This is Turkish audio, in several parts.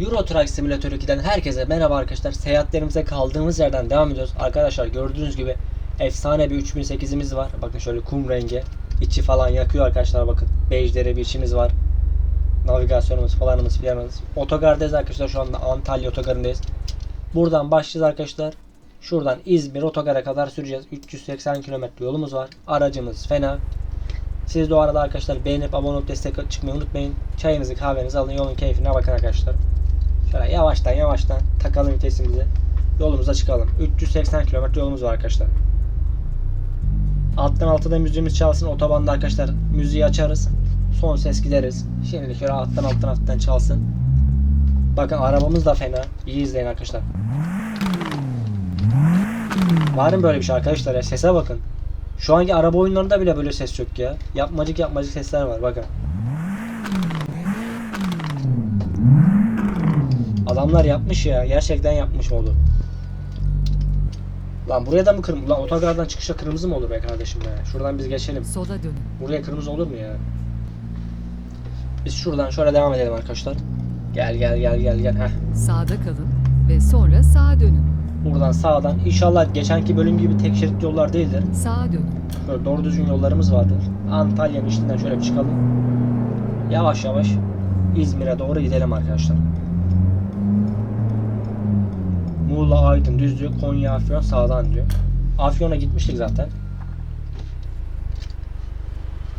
Euro Truck Simulator 2'den herkese merhaba arkadaşlar. Seyahatlerimize kaldığımız yerden devam ediyoruz. Arkadaşlar gördüğünüz gibi efsane bir 3008'imiz var. Bakın şöyle kum rengi. İçi falan yakıyor arkadaşlar bakın. Bejleri bir içimiz var. Navigasyonumuz falanımız filanımız. Otogardayız arkadaşlar şu anda Antalya otogarındayız. Buradan başlayacağız arkadaşlar. Şuradan İzmir otogara kadar süreceğiz. 380 kilometre yolumuz var. Aracımız fena. Siz de o arada arkadaşlar beğenip abone olup destek çıkmayı unutmayın. Çayınızı kahvenizi alın yolun keyfine bakın arkadaşlar. Şöyle yavaştan yavaştan takalım vitesimizi. Yolumuza çıkalım. 380 kilometre yolumuz var arkadaşlar. Alttan alta da müziğimiz çalsın. Otobanda arkadaşlar müziği açarız. Son ses gideriz. Şimdi şöyle alttan alttan alttan çalsın. Bakın arabamız da fena. İyi izleyin arkadaşlar. Var mı böyle bir şey arkadaşlar ya? Sese bakın. Şu anki araba oyunlarında bile böyle ses yok ya. Yapmacık yapmacık sesler var bakın. Adamlar yapmış ya. Gerçekten yapmış oldu. Lan buraya da mı kırmızı? Lan otogardan çıkışta kırmızı mı olur be kardeşim ya? Şuradan biz geçelim. Sola dönün. Buraya kırmızı olur mu ya? Biz şuradan şöyle devam edelim arkadaşlar. Gel gel gel gel gel. Heh. Sağda kalın ve sonra sağa dönün. Buradan sağdan. İnşallah geçenki bölüm gibi tek şerit yollar değildir. Sağa dönün. Böyle doğru düzgün yollarımız vardır. Antalya'nın içinden şöyle bir çıkalım. Yavaş yavaş İzmir'e doğru gidelim arkadaşlar. Muğla, Aydın düz diyor. Konya, Afyon sağdan diyor. Afyon'a gitmiştik zaten.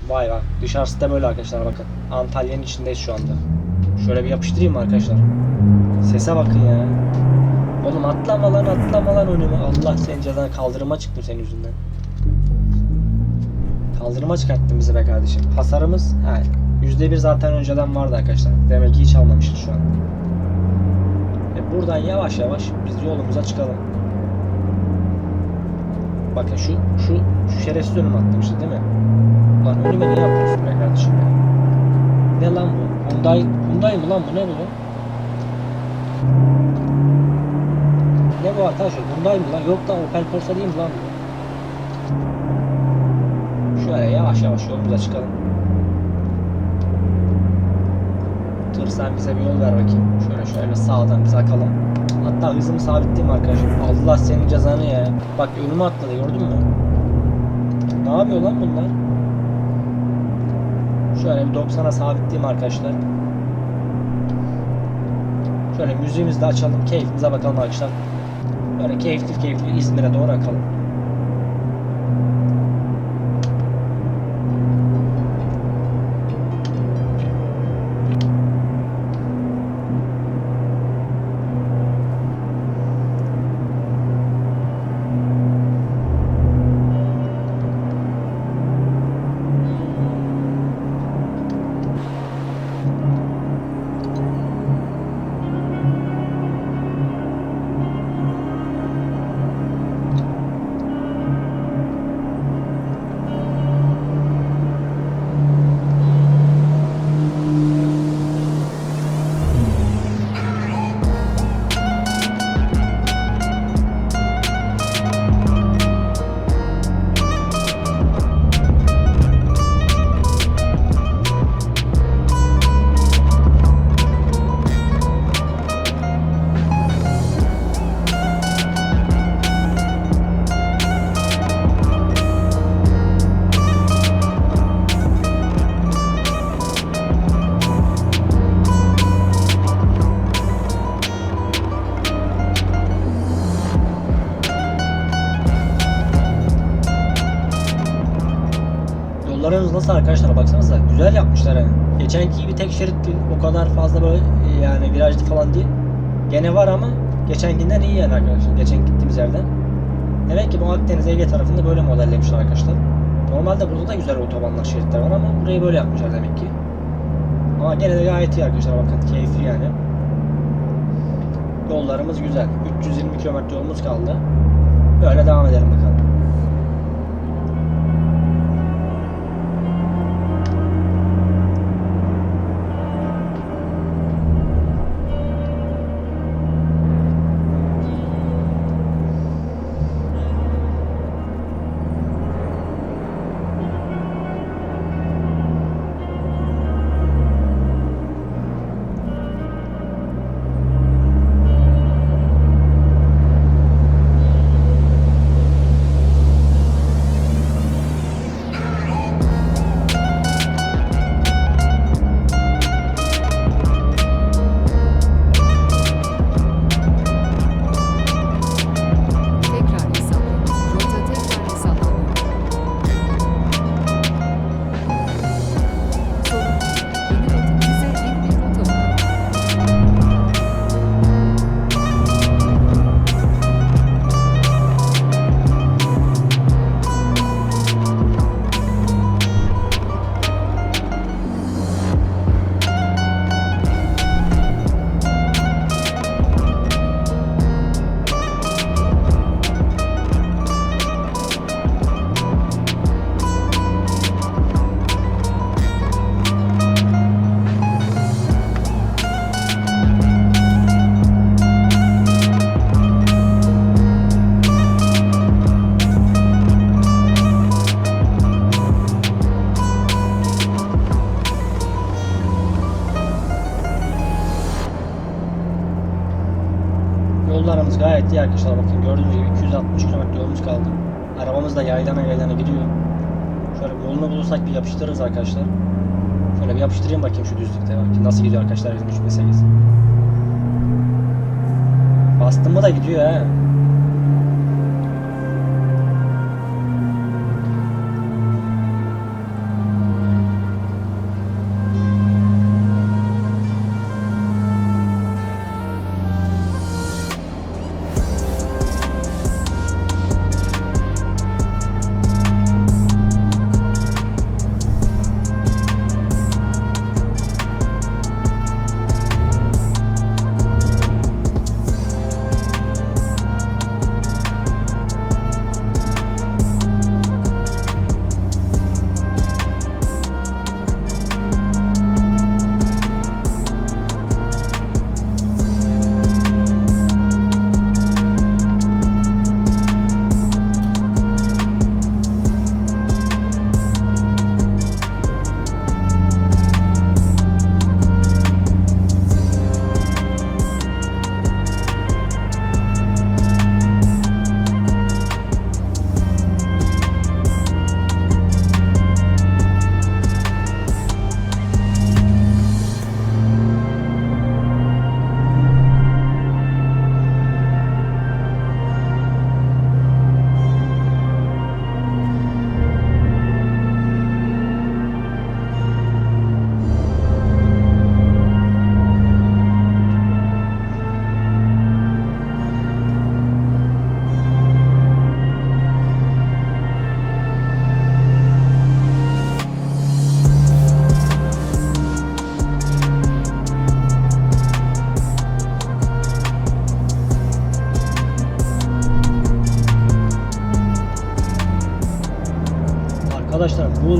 Vay vay. Dışarısı da böyle arkadaşlar bakın. Antalya'nın içindeyiz şu anda. Şöyle bir yapıştırayım arkadaşlar? Sese bakın ya. Oğlum atlama lan atlama lan önüme. Allah senin cezanı kaldırıma çıktım senin yüzünden. Kaldırıma çıkarttın bizi be kardeşim. Hasarımız he, %1 zaten önceden vardı arkadaşlar. Demek ki hiç almamışız şu an. Buradan yavaş yavaş biz yolumuza çıkalım. Bakın şu şu şu şerefsiz önüme atlamıştı değil mi? Lan önüme niye yapıyorsun be kardeşim ya? Ne lan bu? Hyundai, Hyundai mı lan bu? Ne bu? Ne bu arkadaşlar? Hyundai mı lan? Yok lan Opel Corsa değil mi lan bu? Şöyle yavaş yavaş yolumuza çıkalım. Tır sen bize bir yol ver bakayım. Şöyle şöyle sağdan biz akalım. Hatta hızımı sabitleyeyim arkadaşlar. Allah senin cezanı ya. Bak önüme atladı gördün mü? Ne yapıyor lan bunlar? Şöyle bir 90'a sabitleyeyim arkadaşlar. Şöyle müziğimizi de açalım. Keyfimize bakalım arkadaşlar. Böyle keyifli keyifli İzmir'e doğru akalım. Nasıl arkadaşlar baksanıza güzel yapmışlar yani. Geçenki gibi tek şerit o kadar fazla böyle yani virajlı falan değil. Gene var ama geçenkinden iyi yani arkadaşlar. Geçen gittiğimiz yerden. Demek ki bu Akdeniz Ege tarafında böyle modellemişler arkadaşlar. Normalde burada da güzel otobanlar şeritler var ama burayı böyle yapmışlar demek ki. Ama gene de gayet iyi arkadaşlar bakın keyifli yani. Yollarımız güzel. 320 km yolumuz kaldı. Böyle devam edelim bakalım. Yollarımız gayet iyi arkadaşlar. Bakın gördüğünüz gibi 260 km yolumuz kaldı. Arabamız da yaylana yaylana gidiyor. Şöyle yolunu bulursak bir yapıştırırız arkadaşlar. Şöyle bir yapıştırayım bakayım şu düzlükte. Bakın nasıl gidiyor arkadaşlar bizim 3008. Bastım mı da gidiyor he.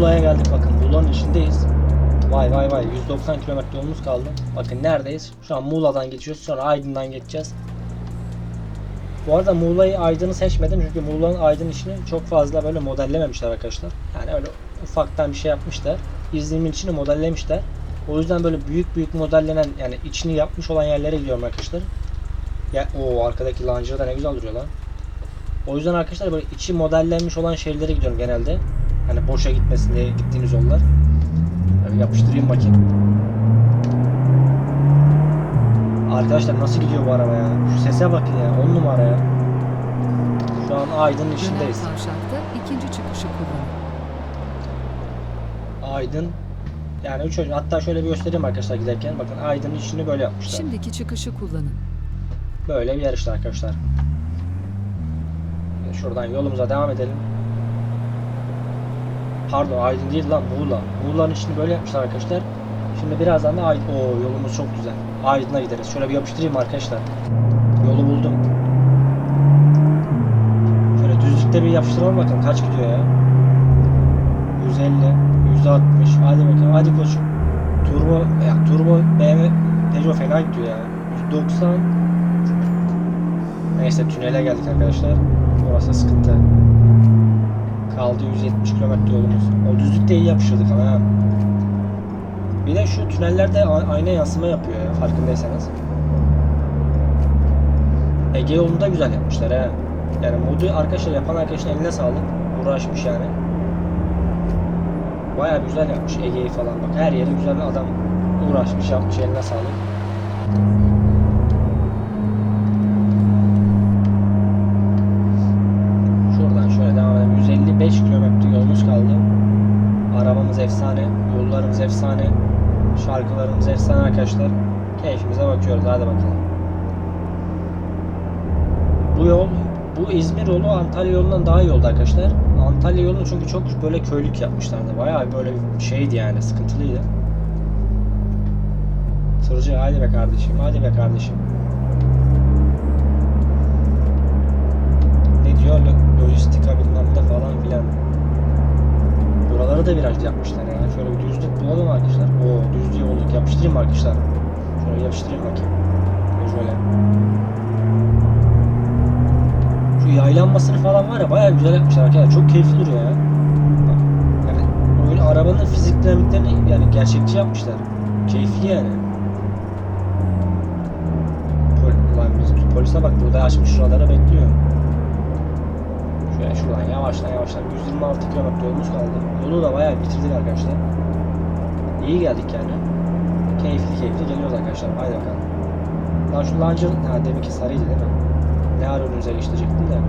Muğla'ya geldik bakın Muğla'nın içindeyiz. Vay vay vay 190 kilometre yolumuz kaldı. Bakın neredeyiz? Şu an Muğla'dan geçiyoruz sonra Aydın'dan geçeceğiz. Bu arada Muğla'yı Aydın'ı seçmedim çünkü Muğla'nın Aydın işini çok fazla böyle modellememişler arkadaşlar. Yani öyle ufaktan bir şey yapmışlar. İznimin içini modellemişler. O yüzden böyle büyük büyük modellenen yani içini yapmış olan yerlere gidiyorum arkadaşlar. Ya o arkadaki launcher da ne güzel duruyor lan. O yüzden arkadaşlar böyle içi modellenmiş olan şeylere gidiyorum genelde. Hani boşa gitmesin diye gittiğiniz yollar. Böyle yapıştırayım bakayım. Arkadaşlar nasıl gidiyor bu araba ya? Şu sese bakın ya. 10 numara ya. Şu an Aydın'ın içindeyiz. kavşakta ikinci çıkışı kullanın. Aydın yani üç önce hatta şöyle bir göstereyim arkadaşlar giderken. Bakın Aydın'ın içini böyle yapmışlar. Şimdiki çıkışı kullanın. Böyle bir yer işte arkadaşlar. Şuradan yolumuza devam edelim. Pardon Aydın değil lan Muğla. Muğla'nın içini böyle yapmışlar arkadaşlar. Şimdi birazdan da Aydın. Oo yolumuz çok güzel. Aydın'a gideriz. Şöyle bir yapıştırayım arkadaşlar. Yolu buldum. Şöyle düzlükte bir yapıştıralım bakın kaç gidiyor ya. 150, 160. Hadi bakalım hadi koçum. Turbo, ya turbo BMW Peugeot fena gidiyor ya. 190. Neyse tünele geldik arkadaşlar. Orası sıkıntı. Kaldı 170 kilometre yolumuz. O düzlükte iyi yapıştırdık ama ha. Bir de şu tünellerde ayna yansıma yapıyor ya farkındaysanız. Ege yolunda güzel yapmışlar ha. Yani modu arkadaşlar yapan arkadaşın eline sağlık. Uğraşmış yani. Baya güzel yapmış Ege'yi falan bak. Her yeri güzel adam uğraşmış yapmış eline sağlık. Arabamız efsane, yollarımız efsane, şarkılarımız efsane arkadaşlar. Keyfimize bakıyoruz. Hadi bakalım. Bu yol, bu İzmir yolu Antalya yolundan daha iyi oldu arkadaşlar. Antalya yolunu çünkü çok böyle köylük yapmışlardı. Bayağı böyle şeydi yani, sıkıntılıydı. Tırcı hadi be kardeşim, hadi be kardeşim. ne diyor Lo- lojistika bilmem ne falan filan. Buraları da viraj yapmışlar ya. Şöyle bir düzlük bulalım arkadaşlar. Oo düzlüğü bulduk. Yapıştırayım arkadaşlar? Şöyle yapıştırayım bakayım. Şöyle. Şu yaylanmasını falan var ya bayağı güzel yapmışlar arkadaşlar. Çok keyifli duruyor ya. Yani oyun arabanın fizik dinamiklerini yani gerçekçi yapmışlar. Keyifli yani. Pol, lan biz polis Yoksa bak burada açmış şuralara bekliyor. Şöyle şuradan yavaştan yavaştan 126 kilometre yolumuz kaldı. Yolu da bayağı bitirdik arkadaşlar. İyi geldik yani. Keyifli keyifli geliyoruz arkadaşlar. Haydi bakalım. Lan şu launcher, ha deminki sarıydı değil mi? Ne ara önünüze geçti diyecektim de.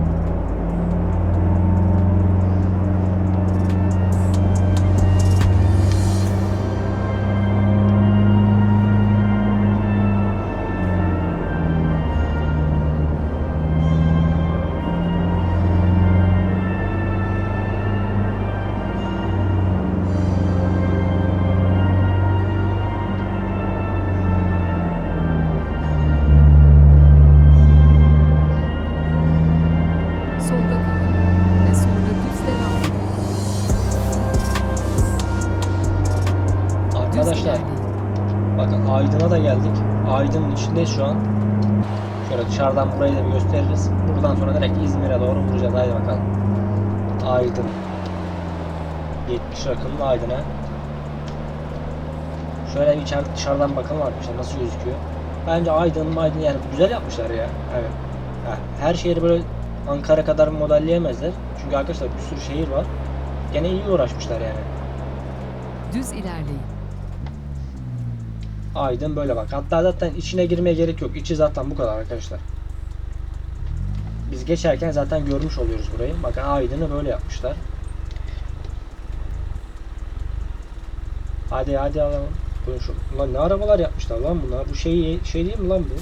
Aydın'ın içindeyiz şu an. Şöyle dışarıdan burayı da bir gösteririz. Buradan sonra direkt İzmir'e doğru vuracağız. Haydi bakalım. Aydın. 70 rakımlı Aydın'a. Şöyle bir içeri dışarıdan bakalım arkadaşlar nasıl gözüküyor. Bence Aydın Aydın yani güzel yapmışlar ya. Evet. Her şehri böyle Ankara kadar modelleyemezler. Çünkü arkadaşlar bir sürü şehir var. Gene iyi uğraşmışlar yani. Düz ilerleyin. Aydın böyle bak. Hatta zaten içine girmeye gerek yok. İçi zaten bu kadar arkadaşlar. Biz geçerken zaten görmüş oluyoruz burayı. Bakın Aydın'ı böyle yapmışlar. Hadi hadi alalım. Bu şu, lan ne arabalar yapmışlar lan bunlar. Bu şey şey değil mi lan bu?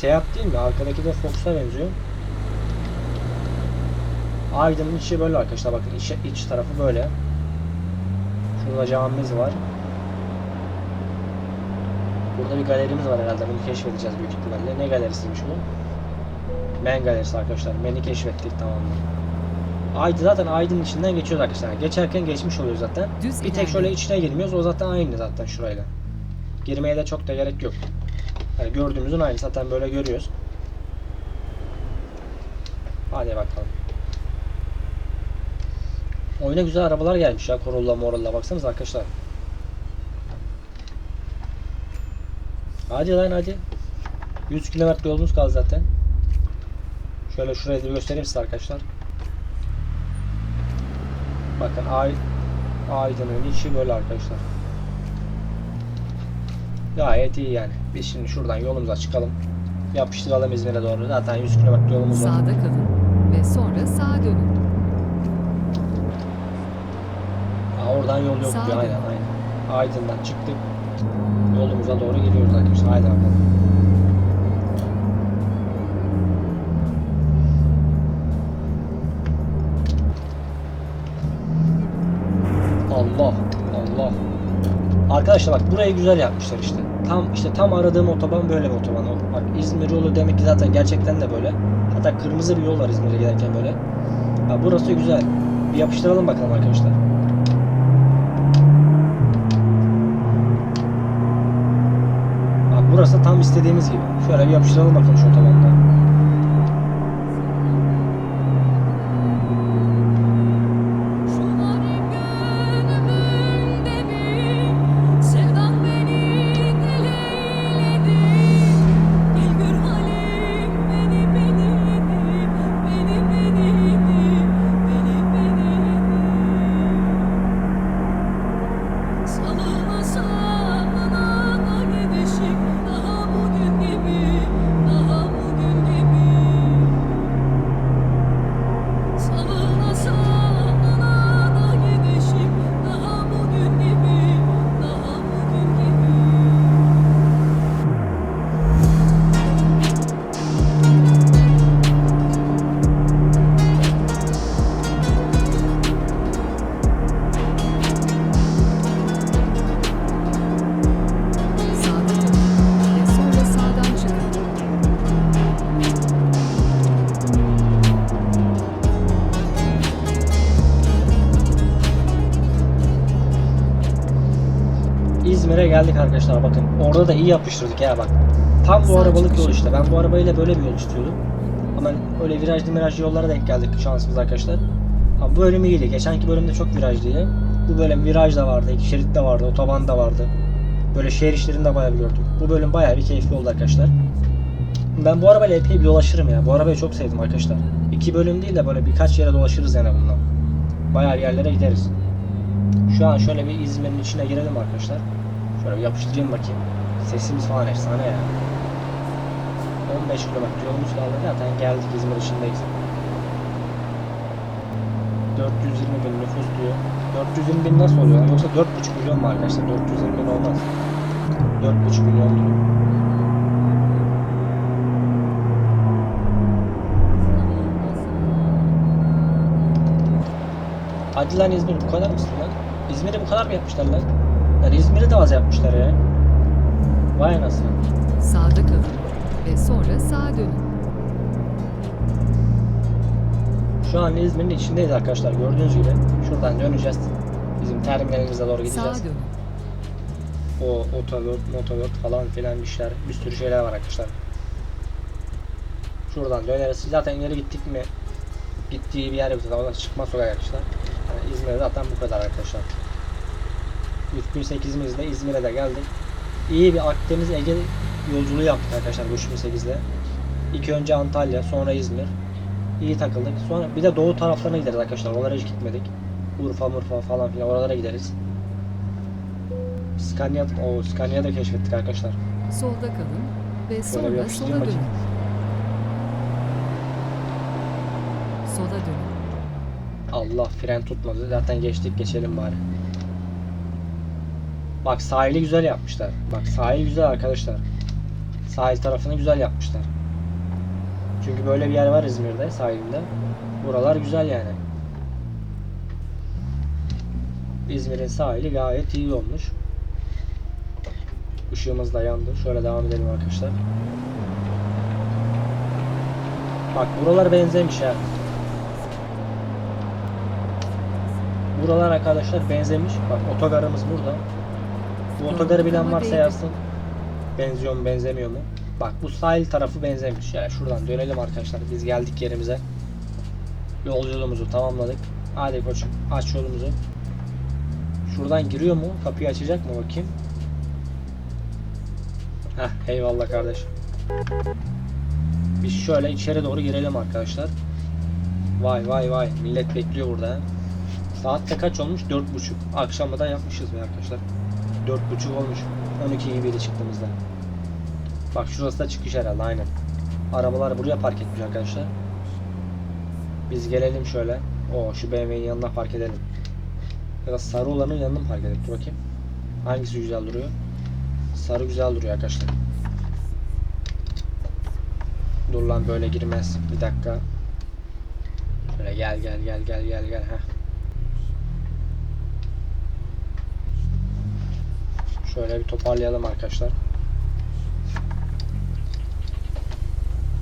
Seat değil mi? Arkadaki de Fox'a benziyor. Aydın'ın içi böyle arkadaşlar bakın iç, iç tarafı böyle. Şurada camimiz var. Burada bir galerimiz var herhalde. Bunu keşfedeceğiz büyük ihtimalle. Ne galerisiymiş bu? Men galerisi arkadaşlar. Men'i keşfettik tamamdır. Aydın zaten Aydın'ın içinden geçiyoruz arkadaşlar. Geçerken geçmiş oluyor zaten. Düz Bir tek şöyle içine girmiyoruz. O zaten aynı zaten şurayla. Girmeye de çok da gerek yok. Yani gördüğümüzün aynı. Zaten böyle görüyoruz. Hadi bakalım. Oyuna güzel arabalar gelmiş ya. Corolla Morolla. Baksanız arkadaşlar. Hadi lan hadi. 100 kilometre yolumuz kaldı zaten. Şöyle şurayı da göstereyim size arkadaşlar. Bakın ay Aydın'ın içi böyle arkadaşlar. Gayet iyi yani. Biz şimdi şuradan yolumuza çıkalım. Yapıştıralım İzmir'e doğru. Zaten 100 kilometre yolumuz var. Sağda kalın. Ve sonra sağa dönün. Aa, oradan yol yok. Aynen aynen. Aydın'dan çıktık. Yolumuza doğru gidiyoruz arkadaşlar. Haydi bakalım. Allah Allah. Arkadaşlar bak burayı güzel yapmışlar işte. Tam işte tam aradığım otoban böyle bir otoban. Bak İzmir yolu demek ki zaten gerçekten de böyle. Hatta kırmızı bir yol var İzmir'e giderken böyle. Ya burası güzel. Bir yapıştıralım bakalım arkadaşlar. Bak burası tam istediğimiz gibi. Şöyle bir yapıştıralım bakalım şu otobanda. Arkadaşlar bakın. Orada da iyi yapıştırdık ya bak. Tam bu arabalık yol işte. Ben bu arabayla böyle bir yol istiyordum. Ama öyle virajlı virajlı yollara denk geldik şansımız arkadaşlar. Ama bu bölüm iyiydi. Geçenki bölümde çok virajlıydı. Bu bölüm viraj da vardı, iki şerit de vardı, otoban da vardı. Böyle şehir işlerini de bayağı bir gördük. Bu bölüm bayağı bir keyifli oldu arkadaşlar. Ben bu arabayla epey bir dolaşırım ya. Bu arabayı çok sevdim arkadaşlar. İki bölüm değil de böyle birkaç yere dolaşırız yani bununla. Bayağı yerlere gideriz. Şu an şöyle bir İzmir'in içine girelim arkadaşlar. Şöyle bir yapıştırayım bakayım. Sesimiz falan efsane ya. 15 kilometre yolumuz kaldı. Zaten geldik İzmir içindeyiz. 420 bin nüfus diyor. 420 bin nasıl oluyor? Yoksa 4,5 milyon mu arkadaşlar? 420 bin olmaz. 4,5 milyon diyor. Hadi lan İzmir bu kadar mısın lan? İzmir'i bu kadar mı yapmışlar lan? Yani İzmir'i de az yapmışlar ya. Vay anasını. Sağda kalın ve sonra sağa dönün. Şu an İzmir'in içindeyiz arkadaşlar gördüğünüz gibi. Şuradan döneceğiz. Bizim terminalimize doğru Sağa gideceğiz. dönün. O otogurt, motogurt falan filan bir şeyler, bir sürü şeyler var arkadaşlar. Şuradan döneriz. Zaten ileri gittik mi gittiği bir yer yok zaten. Oradan çıkma sokak arkadaşlar. Yani İzmir'de zaten bu kadar arkadaşlar. 3008'imizde İzmir'e de geldik. İyi bir Akdeniz Ege yolculuğu yaptık arkadaşlar bu 3008'de. İlk önce Antalya, sonra İzmir. İyi takıldık. Sonra bir de doğu taraflarına gideriz arkadaşlar. Oralara hiç gitmedik. Urfa, Murfa falan filan oralara gideriz. Scania, o Scania'yı da keşfettik arkadaşlar. Solda kalın ve sonra sola bakayım. dönün. Sola dönün. Allah fren tutmadı. Zaten geçtik geçelim bari. Bak sahili güzel yapmışlar. Bak sahil güzel arkadaşlar. Sahil tarafını güzel yapmışlar. Çünkü böyle bir yer var İzmir'de sahilinde. Buralar güzel yani. İzmir'in sahili gayet iyi olmuş. Işığımız da yandı. Şöyle devam edelim arkadaşlar. Bak buralar benzemiş ha. Buralar arkadaşlar benzemiş. Bak otogarımız burada. Bu Doğru, otogarı bilen varsa yazsın. Benziyor mu benzemiyor mu? Bak bu sahil tarafı benzemiş. Yani şuradan dönelim arkadaşlar. Biz geldik yerimize. Yolculuğumuzu tamamladık. Hadi koçum aç yolumuzu. Şuradan giriyor mu? Kapıyı açacak mı bakayım? Heh eyvallah kardeş. Biz şöyle içeri doğru girelim arkadaşlar. Vay vay vay millet bekliyor burada. ha. Saat de kaç olmuş? 4.30. Akşamı da yapmışız be arkadaşlar. 4.30 olmuş. 12 gibiydi çıktığımızda. Bak şurası da çıkış herhalde aynen. Arabalar buraya park etmiş arkadaşlar. Biz gelelim şöyle. O şu BMW'nin yanına park edelim. Ya da sarı olanın yanına park edelim? Dur bakayım. Hangisi güzel duruyor? Sarı güzel duruyor arkadaşlar. Dur lan böyle girmez. Bir dakika. Şöyle gel gel gel gel gel gel. Heh. Şöyle bir toparlayalım arkadaşlar.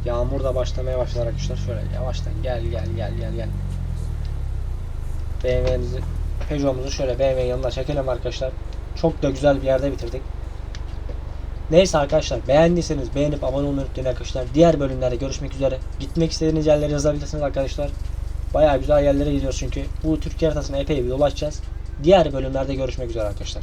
Yağmur da başlamaya başladı arkadaşlar. Şöyle yavaştan gel gel gel gel gel. BMW'mizi Peugeot'umuzu şöyle BMW'nin yanına çekelim arkadaşlar. Çok da güzel bir yerde bitirdik. Neyse arkadaşlar beğendiyseniz beğenip abone olmayı unutmayın arkadaşlar. Diğer bölümlerde görüşmek üzere. Gitmek istediğiniz yerleri yazabilirsiniz arkadaşlar. Bayağı güzel yerlere gidiyoruz çünkü. Bu Türkiye haritasına epey bir dolaşacağız. Diğer bölümlerde görüşmek üzere arkadaşlar.